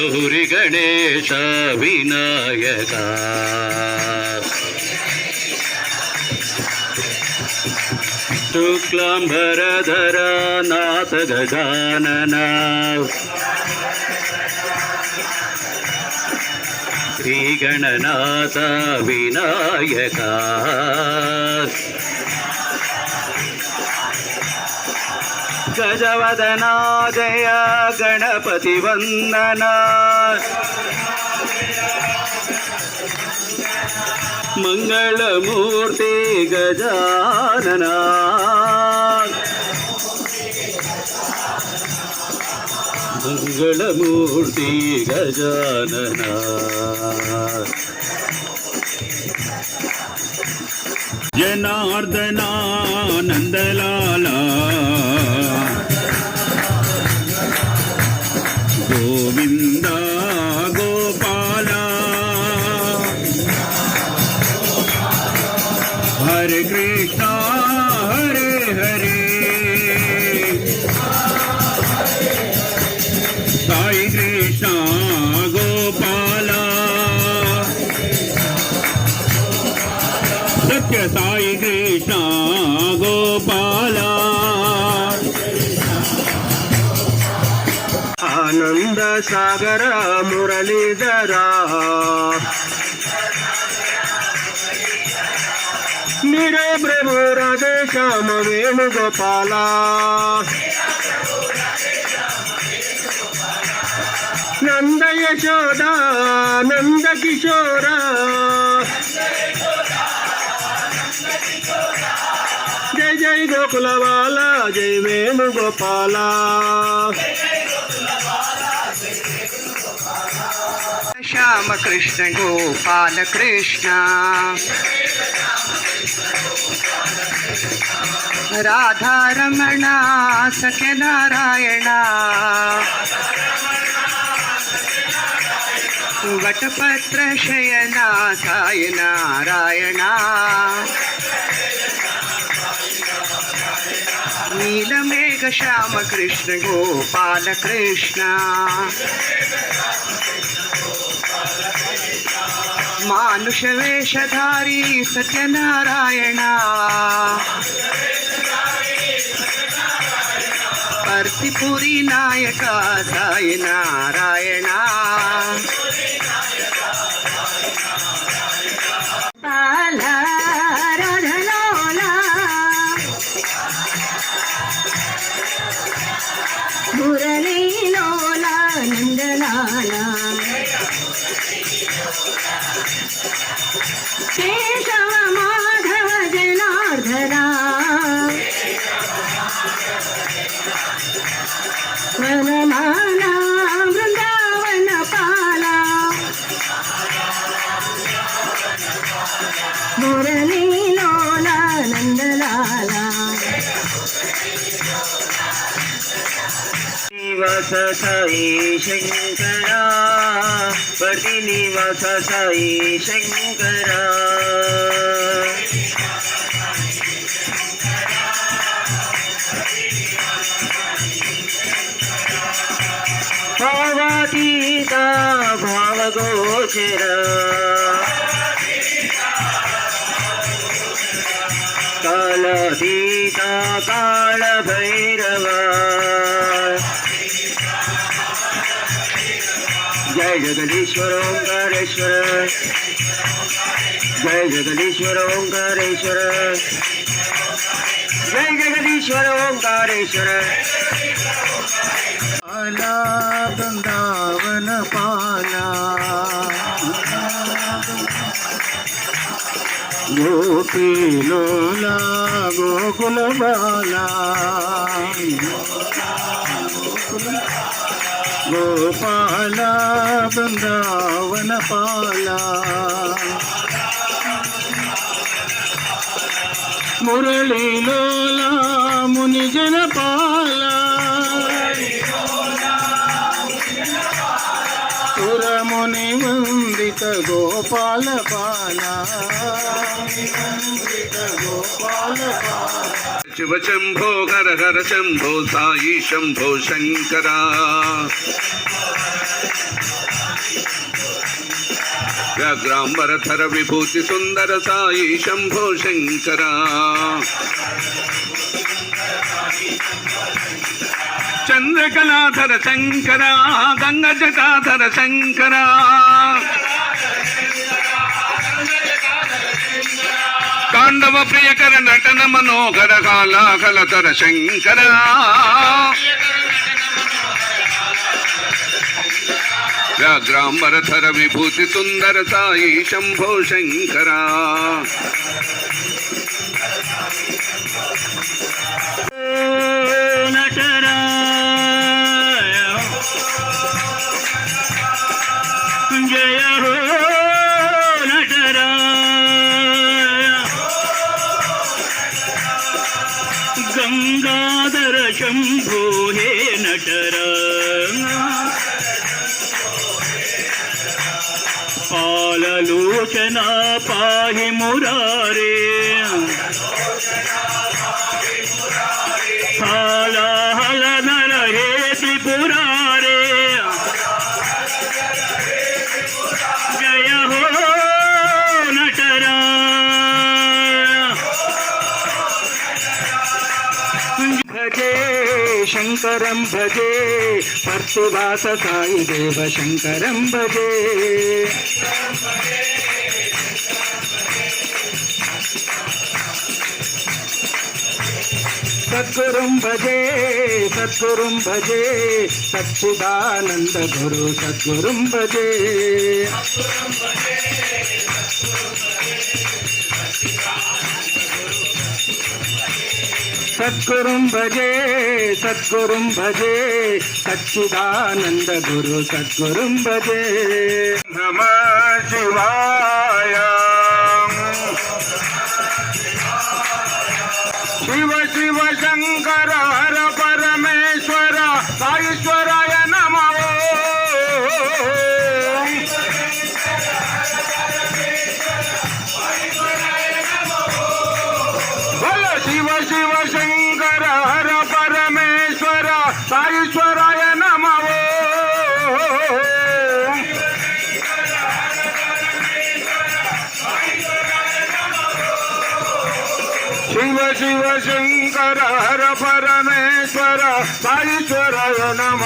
ಗೌರಿ ಗಣೇಶ ವಿನಾಯಕ ಶುಕ್ಲಾಂಬರಧರ ನಾಥ ಗಜಾನನ ಶ್ರೀಗಣನಾಥ ವಿನಾಯಕ ಗಜವದನ ಜಯ ಗಣಪತಿ ವಂದನ ಮಂಗಳಮೂರ್ತಿ ಗಜಾನನ ಮಂಗಳಮೂರ್ತಿ ಗಜಾನನ ಜನಾರ್ದನ ನಂದಲಾಲ సాగర మురళీధరా. మీరే ప్రభు రాధే శ్యామ వేణుగోపాల. నంద యశోద నంద కిశోర జయ జయ గోకుల వాలా జయ వేణుగోపాల. श्याम कृष्ण गोपाल कृष्ण राधा रमण सख्य नारायण वटपत्र शयना साय नारायण नीलमेघ श्याम कृष्ण మానుషవేషధారీ సత్యనారాయణ పర్తిపురి నాయక సాయి నారాయణ మురళీలోలా నందనాలా ಕೇಶವ ಮಾಧವ ಜನಾರ್ಧನ ವನಮಾನ ವೃಂದಾವನ ಪಾಲ ಮುರಳಿ वासा साई शंकरा पतिनी वासा साई शंकरा। भावातीता भावगोचरा कालातीता कालभै ஜெகதீஸ்வர ஓங்காரேஸ்வர ஜெய ஜெகதீஸ்வர ஓங்காரேஸ்வர ஜெய ஜெகதீஸ்வர ஓங்காரேஸ்வர ஆலா பிருந்தாவன பாலா గోపీలోలా గోకుల బాలా గోపాల బృందావన పాల. మురళీలోల మునిజన పాల పురముని వందిత గోపాల పాల గోపాల పాల. శివ శంభో హర హర శంభో సాయి శంభో శంకర. వ్యాఘ్రాంబరధర విభూతి సుందర సాయి శంభో శంకర. చంద్రకళాధర శంకర గంగ జటాధర శంకర. తాండవ ప్రియకర నటన మనోహర కాలాకలతర శంకర. వ్యాఘ్రాంబరధర విభూతి సుందర సాయి శంభో శంకరా. గంగాధర శంభో హే నటరా. పాలలోచన పాహి మురారే. పాలహల నర హే త్రిపురా. शङ्करं भजे भर्तुवाससायि देव शङ्करं भजे सद्गुरुं भजे सद्गुरुं भजे सच्चिदानन्दगुरु सद्गुरुं भजे சத்குரும் பஜே சத்குரும் பஜே சச்சிதானந்த குரு சத்குரும் பஜே நம சிவாய. சிவ சிவ சங்கரா. శివ శివ శంకర హర పరమేశ్వర సాయిశ్వర నమ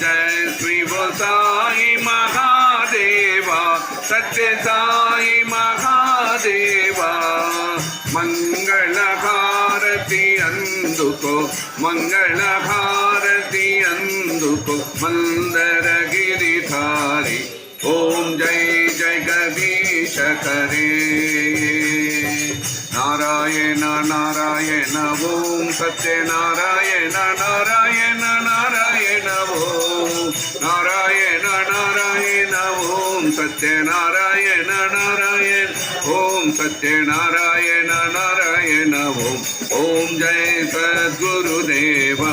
జయ శివ సాయి మహాదేవ సత్య సాయి మహాదేవా. ಮಂಗಳಹಾರತಿ ಅಂದುಕೋ ಮಂಗಳಹಾರತಿ ಅಂದುಕೋ ಮಂದರಗಿರಿಧಾರಿ ಓಂ ಜೈ ಜಗದೀಶ ಕರೇ ನಾರಾಯಣ ನಾರಾಯಣ ಓಂ ಸತ್ಯನಾರಾಯಣ ನಾರಾಯಣ ನಾರಾಯಣ ಓಂ ನಾರಾಯಣ ನಾರಾಯಣ ಓಂ ಸತ್ಯನಾರಾಯಣ सत्य नारायण नारायण ओम ओम जय सद्गुरुदेवा।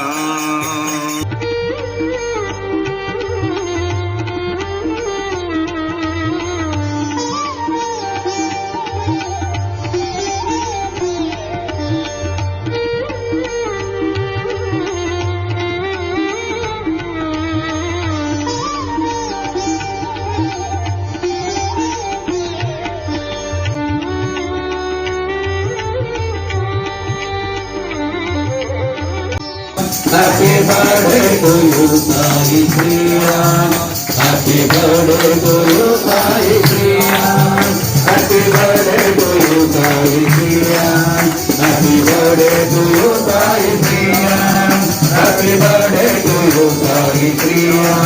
Happy birthday to you Sai Priya happy birthday to you Sai Priya happy birthday to you Sai Priya happy birthday to you Sai Priya happy birthday to you Sai Priya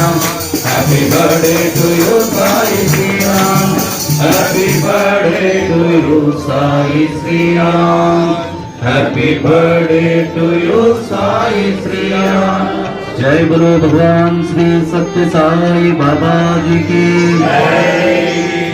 happy birthday to you Sai Priya happy birthday to you Sai Priya happy birthday to you Sai Sriram జై గురు భగవాన్ శ్రీ సత్య సాయి బాబా జీ की।